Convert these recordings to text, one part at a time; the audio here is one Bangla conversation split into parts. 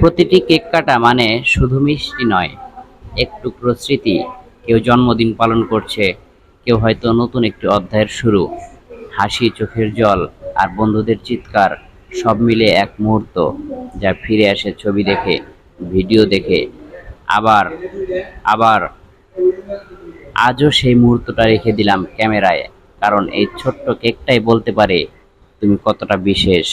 প্রতিটি কেক কাটা মানে শুধু মিষ্টি নয় এক টুকরো স্মৃতি কেউ জন্মদিন পালন করছে, কেউ হয়তো নতুন একটি অধ্যায়ের শুরু। হাসি, চোখের জল আর বন্ধুদের চিৎকার সব মিলে এক মুহূর্ত যা ফিরে আসে ছবি দেখে, ভিডিও দেখে। আবার আবার আজও সেই মুহূর্তটা রেখে দিলাম ক্যামেরায়, কারণ এই ছোট্ট কেকটাই বলতে পারে তুমি কতটা বিশেষ।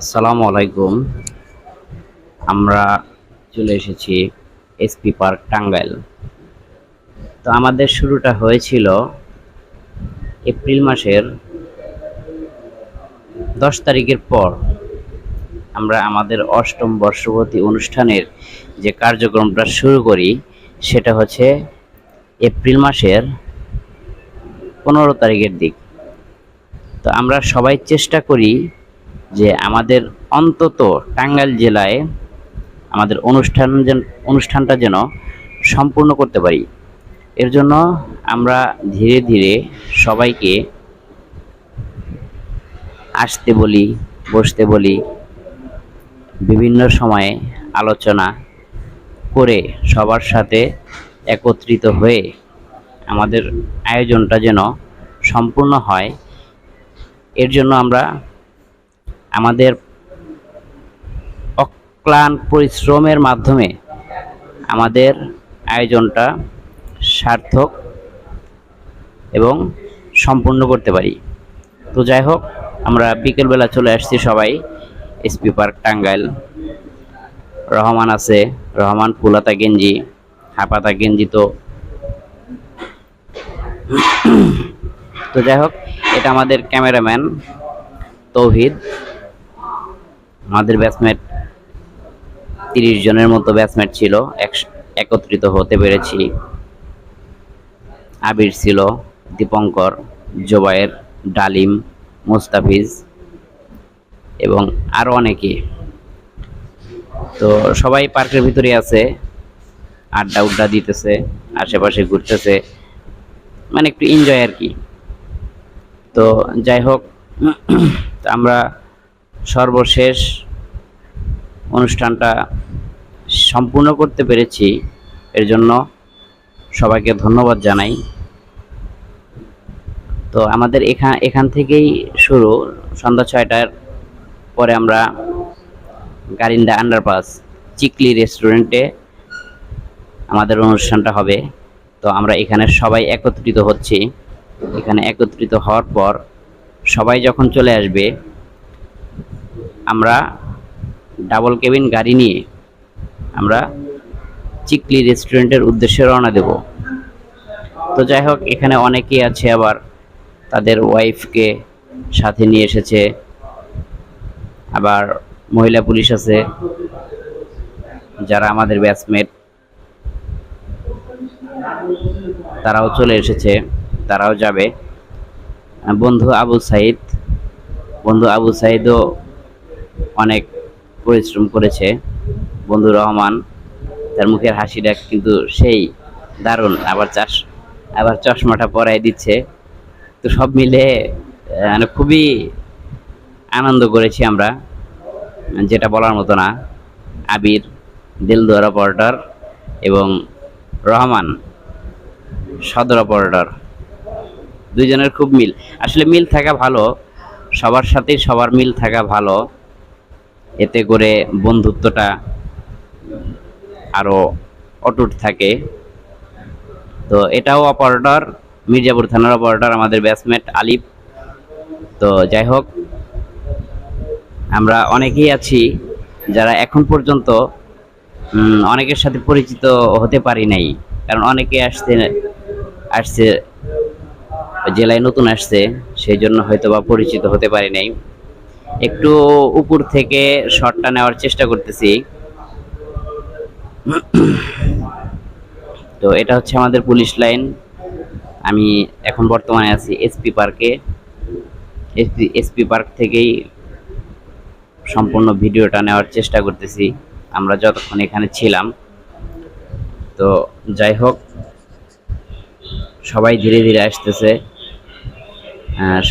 আসসালামু আলাইকুম। আমরা চলে এসেছি এসপি পার্ক টাঙ্গাইল। তো আমাদের শুরুটা হয়েছিল এপ্রিল মাসের দশ তারিখের পর। আমরা আমাদের অষ্টম বর্ষপতি অনুষ্ঠানের যে কার্যক্রমটা শুরু করি, সেটা হচ্ছে এপ্রিল মাসের পনেরো তারিখের দিক। তো আমরা সবাই চেষ্টা করি যে আমাদের অন্তত টাঙ্গাইল জেলায় আমাদের অনুষ্ঠান যেন, অনুষ্ঠানটা যেন সম্পূর্ণ করতে পারি। এর জন্য আমরা ধীরে ধীরে সবাইকে আসতে বলি, বসতে বলি, বিভিন্ন সময়ে আলোচনা করে সবার সাথে একত্রিত হয়ে আমাদের আয়োজনটা যেন সম্পূর্ণ হয়। এর জন্য আমরা আমাদের অক্লান পরিশ্রমের মাধ্যমে আমাদের আয়োজনটা সার্থক এবং সম্পূর্ণ করতে পারি। তো যাই হোক, আমরা বিকেলবেলা চলে আসছি সবাই। SP park Tangail. রহমান আছে, রহমান ফুলাতা গেঞ্জি, হাপাতা গেঞ্জি তো। তো যাই হোক, এটা আমাদের ক্যামেরাম্যান তৌহিদ। আমাদের ব্যাটসম্যান তিরিশ জনের মতো ব্যাটসম্যান ছিল। এক- একত্রিত হতে পেরেছি। আবির ছিল, দীপঙ্কর, জোবায়ের, ডালিম, মুস্তাফিজ এবং আরও অনেকে। তো সবাই পার্কের ভিতরে আছে। আড্ডা উড্ডা দিতেছে, আশেপাশে ঘুরতেছে। মানে একটু এনজয় আর কি। তো যাই হোক আমরা সর্বশেষ অনুষ্ঠানটা সম্পূর্ণ করতে পেরেছি। এর জন্য সবাইকে ধন্যবাদ জানাই। তো আমাদের এখান এখান থেকেই শুরু। সন্ধ্যা ছয়টার পরে আমরা গারিন্দা আন্ডারপাস চিকলি রেস্টুরেন্টে আমাদের অনুষ্ঠানটা হবে। তো আমরা এখানে সবাই একত্রিত হচ্ছি। এখানে একত্রিত হওয়ার পর সবাই যখন চলে আসবে, আমরা ডাবল কেবিন গাড়ি নিয়ে আমরা চিকলি রেস্টুরেন্টের উদ্দেশ্যে রওনা দেব। তো যাই হোক, এখানে অনেকেই আছে আবার। তাদের ওয়াইফকে সাথে নিয়ে এসেছে। আবার মহিলা পুলিশ আছে, যারা আমাদের ব্যাচমেট। তারাও চলে এসেছে, তারাও যাবে। বন্ধু আবু সাইদ, বন্ধু আবু সাইদও অনেক পরিশ্রম করেছে বন্ধু রহমান। তার মুখের হাসিটা কিন্তু সেই দারুণ। আবার চাষ আবার চশমাটা পরাই দিচ্ছে। তো সব মিলে মানে খুবই আনন্দ করেছি আমরা। যেটা বলার মতো না। আবির দিলদুয়ার অপারেটর এবং রহমান, সদর অপারেটর দুইজনের খুব মিল। আসলে মিল থাকা ভালো। সবার সাথেই সবার মিল থাকা ভালো। এতে করে বন্ধুত্বটা আরও অটুট থাকে। তো এটাও অপারেটর, মির্জাপুর থানার অপারেটর আমাদের ব্যাটসম্যান আলিফ। তো যাই হোক, আমরা অনেকেই আছি যারা এখন পর্যন্ত অনেকের সাথে পরিচিত হতে পারি নাই। কারণ অনেকে আসতে, আসছে, জেলায় নতুন আসছে, সেই জন্য হয়তো বা পরিচিত হতে পারি নাই। একটু উপর থেকে শটটা নেওয়ার চেষ্টা করতেছি। তো এটা হচ্ছে আমাদের পুলিশ লাইন। আমি এখন বর্তমানে আছি এসপি পার্কে। এসপি এসপি পার্ক থেকেই সম্পূর্ণ ভিডিওটা নেওয়ার চেষ্টা করতেছি। আমরা যতক্ষণ এখানে ছিলাম। তো যাই হোক, সবাই ধীরে ধীরে আসতেছে।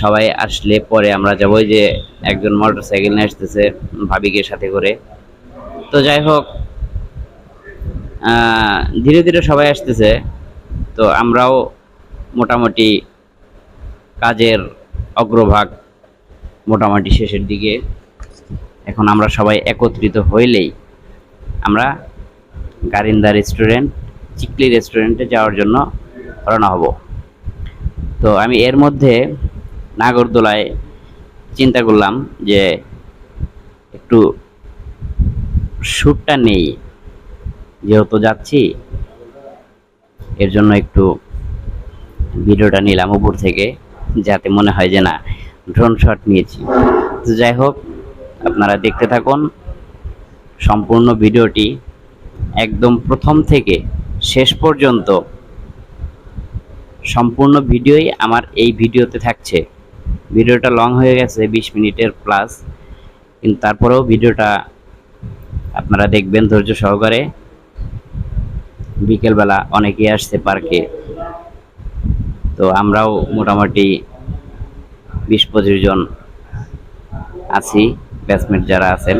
সবাই আসলে পরে আমরা যাব। যে একজন মোটর সাইকেল নিয়ে আসতেছে ভাবিকে সাথে করে। তো যাই হোক ধীরে ধীরে সবাই আসতেছে। তো আমরাও মোটামুটি কাজের অগ্রভাগ মোটামুটি শেষের দিকে। এখন আমরা সবাই একত্রিত হইলেই আমরা গারিন্দা রেস্টুরেন্ট চিকলি রেস্টুরেন্টে যাওয়ার জন্য রওনা হব। তো আমি এর মধ্যে নাগরদোলায় চিন্তা করলাম যে একটু শ্যুটটা নেই। যেহেতু যাচ্ছি, এর জন্য একটু ভিডিওটা নিলাম উপর থেকে, যাতে মনে হয় যে না ড্রোন শট নিয়েছি। তো যাই হোক, আপনারা দেখতে থাকুন, সম্পূর্ণ ভিডিওটি একদম প্রথম থেকে শেষ পর্যন্ত সম্পূর্ণ ভিডিওই আমার এই ভিডিওতে থাকছে। ভিডিওটা লং হয়ে গেছে, বিশ মিনিটের প্লাস কিন্তু তারপরেও ভিডিওটা আপনারা দেখবেন ধৈর্য সহকারে। বিকেলবেলা অনেকেই আসছে পার্কে। তো আমরাও মোটামুটি বিশ পঁচিশ জন আছি ব্যাচমেট যারা আছেন।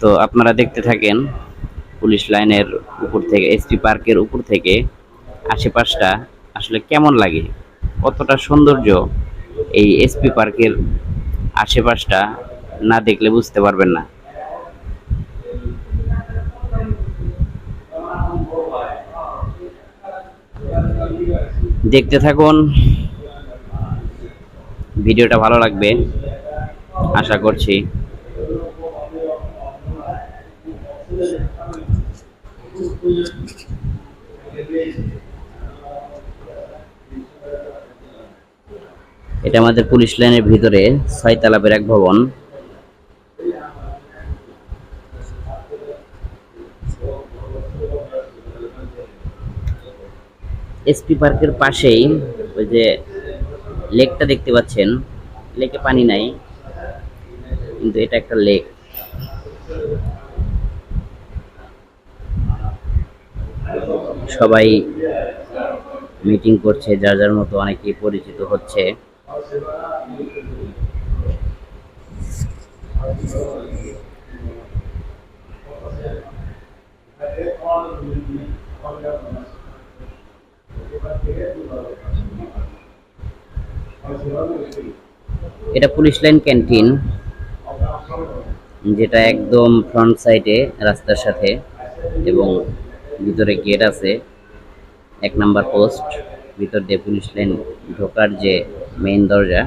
তো আপনারা দেখতে থাকেন পুলিশ লাইনের উপর থেকে এসটি পার্কের উপর থেকে, আশেপাশটা আসলে কেমন লাগে? কতটা সৌন্দর্য এই এসপি পার্কের আশেপাশটা না দেখলে বুঝতে পারবেন না। দেখতে থাকুন। ভিডিওটা ভালো লাগবে, আশা করছি। এটা আমাদের পুলিশ লাইনের ভিতরে ছয় তালাপের এক ভবন। এসপি পার্কের পাশেই ওই যে লেকটা দেখতে পাচ্ছেন। লেকে পানি নাই, কিন্তু এটা একটা লেক। সবাই মিটিং করছে, যার যার মতো অনেকেই পরিচিত হচ্ছে। এটা পুলিশ লাইন ক্যান্টিন, যেটা একদম ফ্রন্ট সাইডে রাস্তার সাথে, এবং ভিতরে গেট আছে, এক নাম্বার পোস্ট ভিতর দিয়ে পুলিশ লাইন ঢোকার যে মেইন দরজা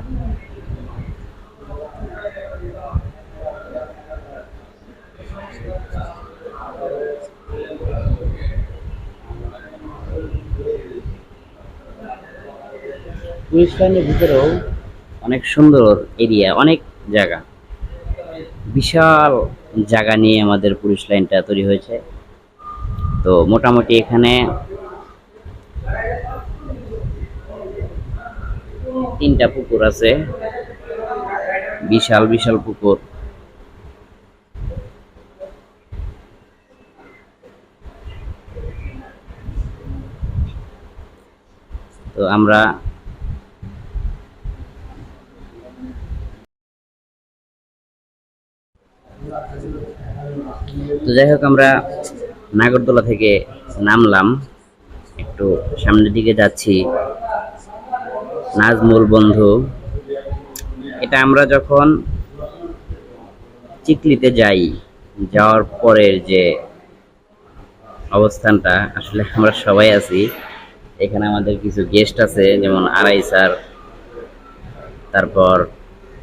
পুলিশ লাইনের ভিতরেও অনেক সুন্দর এরিয়া অনেক জায়গা। বিশাল জায়গা নিয়ে আমাদের পুলিশ লাইনটা তৈরি হয়েছে। তো মোটামুটি এখানে তিনটা পুকুর আছে। বিশাল বিশাল পুকুর। তো আমরা তো যাই হোক, আমরা নাগরদোলা থেকে নামলাম। একটু সামনের দিকে যাচ্ছি। নাজমুল বন্ধু, এটা আমরা যখন চিকলিতে যাই, যাওয়ার পরের যে অবস্থানটা, আসলে আমরা সবাই আছি। এখানে আমাদের কিছু গেস্ট আছে, যেমন আড়াই স্যার, তারপর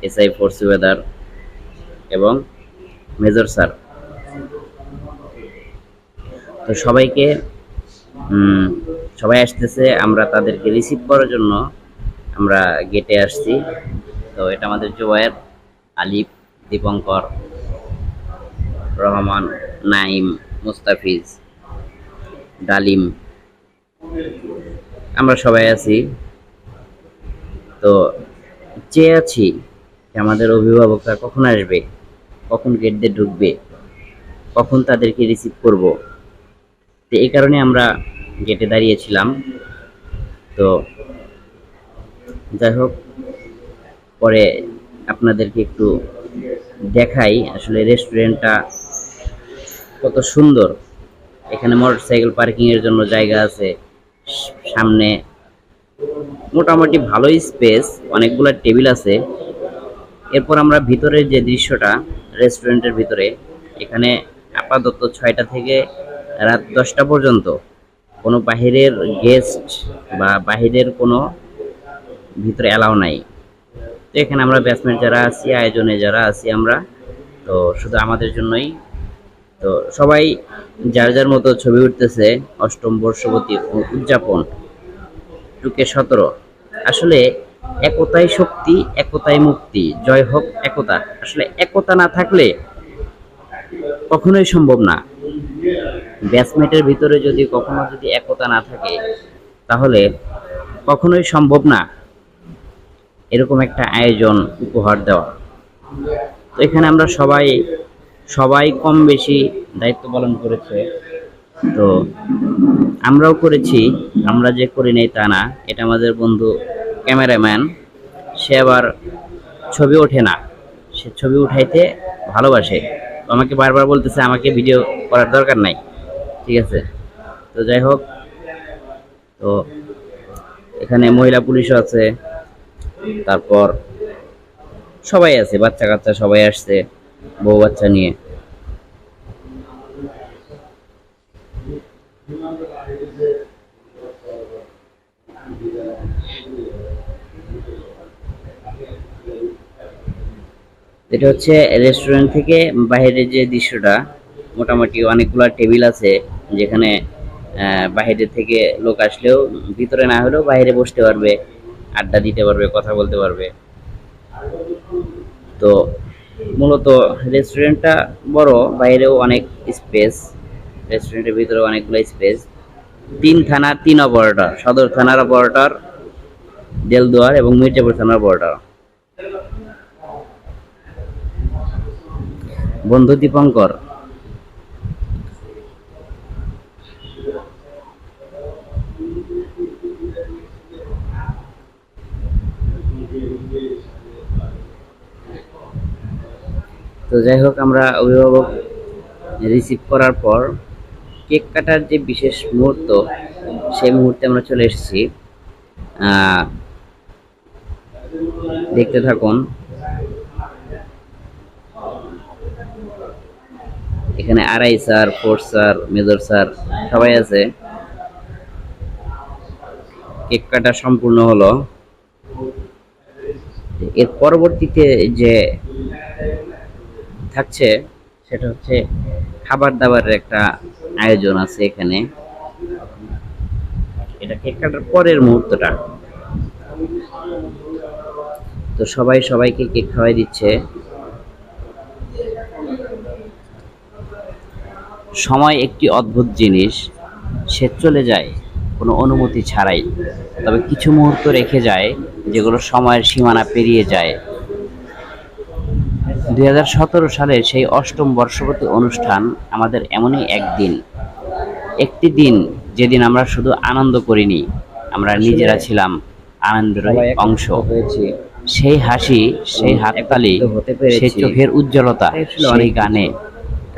এসআই ফোর্স ওয়েদার এবং মেজর স্যার। তো সবাইকে সবাই আসতেছে, আমরা তাদেরকে রিসিভ করার জন্য আমরা গেটে আসছি। তো এটা আমাদের জোয়ার আলিফ, দীপঙ্কর, রহমান, নাইম, মুস্তাফিজ, ডালিম, আমরা সবাই আছি। তো চেয়ে আছি, আমাদের অভিভাবকরা কখন আসবে? কখন গেট দিয়ে ঢুকবে, কখন তাদেরকে রিসিভ করব। তো এই কারণে আমরা গেটে দাঁড়িয়েছিলাম। তো যাই হোক, পরে আপনাদেরকে একটু দেখাই আসলে রেস্টুরেন্টটা কত সুন্দর। এখানে মোটরসাইকেল পার্কিং এর জন্য জায়গা আছে। সামনে মোটামুটি ভালোই স্পেস অনেকগুলো টেবিল আছে। এরপর আমরা ভিতরের যে দৃশ্যটা রেস্টুরেন্টের ভিতরে, এখানে আপাতত ছয়টা থেকে রাত দশটা পর্যন্ত কোনো বাহিরের গেস্ট বা বাহিরের কোনো ভিতরে অ্যালাউ নাই। তো এখানে আমরা ব্যাটসম্যান যারা আছি, আয়োজনে যারা আছি আমরা, তো শুধু আমাদের জন্যই। তো সবাই যার যার মতো ছবি উঠতেছে, অষ্টম বর্ষবতী উদযাপন, টুকে সতেরো। আসলে একতাই শক্তি, একতাই মুক্তি। জয় হোক একতা। আসলে একতা না থাকলে কখনোই সম্ভব না। ব্যাটসমেটের ভিতরে যদি কখনো যদি একতা না থাকে, তাহলে কখনোই সম্ভব না এরকম একটা আয়োজন, উপহার দেওয়া। তো এখানে আমরা সবাই সবাই কম বেশি দায়িত্ব পালন করেছে। তো আমরাও করেছি, আমরা যে করি নাই তা না। এটা আমাদের বন্ধু ক্যামেরাম্যান, সে আবার ছবি ওঠে না। সে ছবি উঠাইতে ভালোবাসে। আমাকে বারবার বলতেছে, আমাকে ভিডিও করার দরকার নাই। ঠিক আছে? তো যাই হোক, তো এখানে মহিলা পুলিশও আছে, তারপর সবাই আছে বাচ্চা কাচ্চা সবাই আসছে, বউ বাচ্চা নিয়ে। এটা হচ্ছে রেস্টুরেন্ট থেকে বাইরের যে দৃশ্যটা, মোটামুটি অনেকগুলো টেবিল আছে যেখানে বাইরে থেকে লোক আসলেও ভিতরে না হলেও বাইরে বসতে পারবে, আড্ডা দিতে পারবে, কথা বলতে পারবে। তো মূলত রেস্টুরেন্টটা বড়, বাইরেও অনেক স্পেস রেস্টুরেন্টের ভিতরে অনেকগুলো স্পেস তিন থানা, তিন অপারেটর, সদর থানার অপারেটর, দেলদুয়ার এবং মির্জাপুর থানার অপারেটর। বন্ধু দীপঙ্কর। তো যাই হোক, আমরা অভিভাবক রিসিভ করার পর কেক কাটার যে বিশেষ মুহূর্ত, সেই মুহূর্তে আমরা চলে এসেছি। দেখতে থাকুন। এখানে আড়াই sir four sir, major sir, সবাই আছে। কেক কাটা সম্পূর্ণ হলো। এর পরবর্তীতে যে থাকছে, সেটা হচ্ছে খাবার দাবারের একটা আয়োজন আছে এখানে। এটা কেক কাটার পরের মুহূর্তটা। তো সবাই সবাইকে কেক খাওয়াই দিচ্ছে। সময় একটি অদ্ভুত জিনিস সে চলে যায় কোনো অনুমতি ছাড়াই। তবে কিছু মুহূর্ত রেখে যায় যেগুলো সময়ের সীমানা পেরিয়ে যায়। দুই সালের সেই অষ্টম বর্ষপতি অনুষ্ঠান আমাদের এমনই একদিন। একটি দিন যেদিন আমরা শুধু আনন্দ করিনি আমরা নিজেরা ছিলাম আনন্দের অংশ। সেই হাসি সেই হাততালি সেই চোখের উজ্জ্বলতা সেই গানে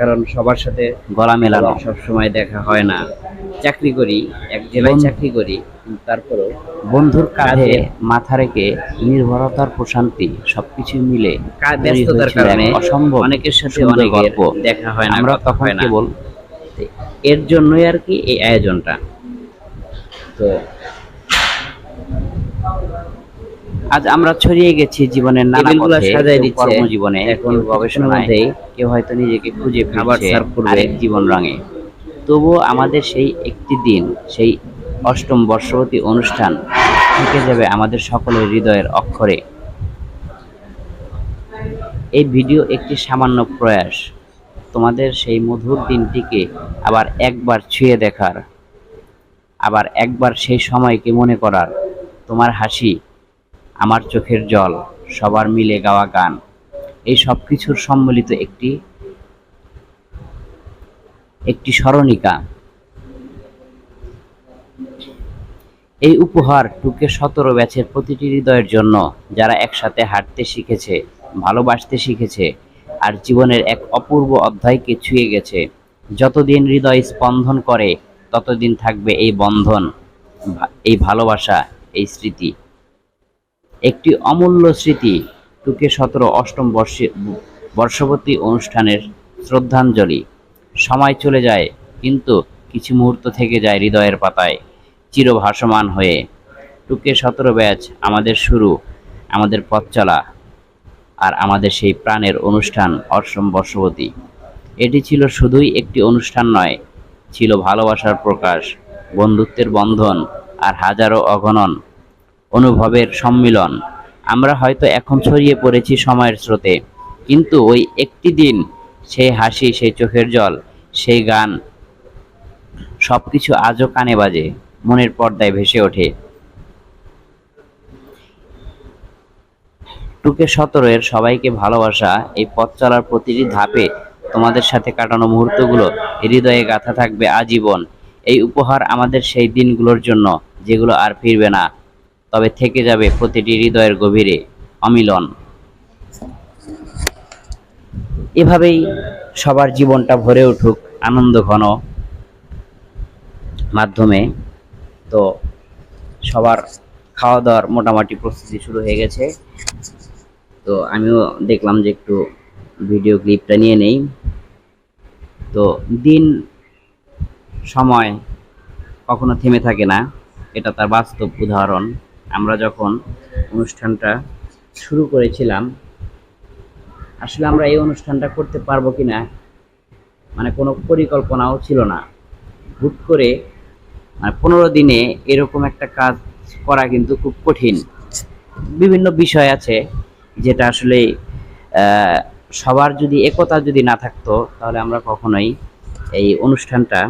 কারণ সবার সাথে গলা মেলানো। সব সময় দেখা হয় না। চাকরি করি এক জেলায় চাকরি করি তারপরেও বন্ধুর কাঁধে মাথা রেখে নির্ভরতার প্রশান্তি সবকিছু মিলে ব্যস্ততার কারণে অসম্ভব অনেকের সাথে অনেক গল্প। দেখা হয় না আমরা তখন কেবল এর জন্যই আর কি এই আয়োজনটা। তো আজ আমরা ছড়িয়ে গেছি জীবনের নানা পথে। কর্মজীবনে এখন গবেষণার কেউ হয়তো নিজেকে খুঁজে খাবার করবে। আরেক জীবন রঙে তবুও আমাদের সেই একটি দিন সেই অষ্টম বর্ষবতী অনুষ্ঠান থেকে যাবে আমাদের সকলের হৃদয়ের অক্ষরে এই ভিডিও একটি সামান্য প্রয়াস তোমাদের সেই মধুর দিনটিকে আবার একবার ছুঁয়ে দেখার আবার একবার সেই সময়কে মনে করার তোমার হাসি আমার চোখের জল, সবার মিলে গাওয়া গান। এই সব কিছুর সম্মিলিত একটি একটি স্মরণিকা। এই উপহার টুকে সতেরো ব্যাচের প্রতিটি হৃদয়ের জন্য যারা একসাথে হাঁটতে শিখেছে, ভালোবাসতে শিখেছে, আর জীবনের এক অপূর্ব অধ্যায়কে ছুঁয়ে গেছে, যতদিন হৃদয় স্পন্দন করে, ততদিন থাকবে এই বন্ধন এই ভালোবাসা, এই স্মৃতি। একটি অমূল্য স্মৃতি টুকে সতেরো অষ্টম বর্ষে বর্ষবর্তী অনুষ্ঠানের শ্রদ্ধাঞ্জলি। সময় চলে যায়, কিন্তু কিছু মুহূর্ত থেকে যায় হৃদয়ের পাতায়, চিরভাসমান হয়ে। টুকে সতেরো ব্যাচ আমাদের শুরু, আমাদের পথ চলা, আর আমাদের সেই প্রাণের অনুষ্ঠান অষ্টম বর্ষবতী। এটি ছিল শুধুই একটি অনুষ্ঠান নয়, ছিল ভালোবাসার প্রকাশ, বন্ধুত্বের বন্ধন, আর হাজারো অগণন অনুভবের সম্মিলন। আমরা হয়তো এখন ছড়িয়ে পড়েছি সময়ের স্রোতে, কিন্তু ওই একটি দিন, সেই হাসি, সেই চোখের জল, সেই গান সব কিছু আজও কানে বাজে, মনের পর্দায় ভেসে ওঠে। টুকে সতেরোয়ের সবাইকে ভালোবাসা, এই পথ চলার প্রতিটি ধাপে তোমাদের সাথে কাটানো মুহূর্তগুলো হৃদয়ে গাথা থাকবে আজীবন। এই উপহার আমাদের সেই দিনগুলোর জন্য, যেগুলো আর ফিরবে না। তবে থেকে যাবে প্রতিটি হৃদয়ের গভীরে। অমিলন। এভাবেই সবার জীবনটা ভরে উঠুক আনন্দ ঘন মাধ্যমে। তো সবার খাওয়া দাওয়ার মোটামুটি প্রস্তুতি শুরু হয়ে গেছে। তো আমিও দেখলাম যে একটু ভিডিও ক্লিপটা নিয়ে নেই। তো দিন সময় কখনো থেমে থাকে না, এটা তার বাস্তব উদাহরণ। আমরা যখন অনুষ্ঠানটা শুরু করেছিলাম, আসলে আমরা এই অনুষ্ঠানটা করতে পারব কি না মানে কোনো পরিকল্পনাও ছিল না। হুট করে মানে পনেরো দিনে এরকম একটা কাজ করা কিন্তু খুব কঠিন। বিভিন্ন বিষয় আছে যেটা আসলে সবার যদি একতা যদি না থাকতো, তাহলে আমরা কখনোই এই অনুষ্ঠানটা,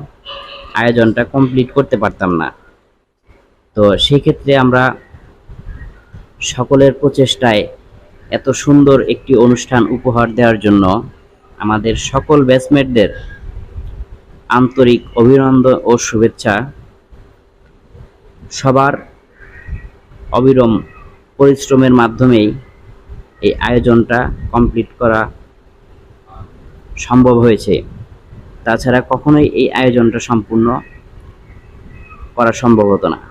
আয়োজনটা কমপ্লিট করতে পারতাম না। তো সেক্ষেত্রে আমরা সকলের প্রচেষ্টায় এত সুন্দর একটি অনুষ্ঠান উপহার দেওয়ার জন্য আমাদের সকল ব্যাচমেটদের আন্তরিক অভিনন্দন ও শুভেচ্ছা। সবার অবিরম পরিশ্রমের মাধ্যমেই এই আয়োজনটা কমপ্লিট করা সম্ভব হয়েছে। তাছাড়া কখনোই এই আয়োজনটা সম্পূর্ণ করা সম্ভব হতো না।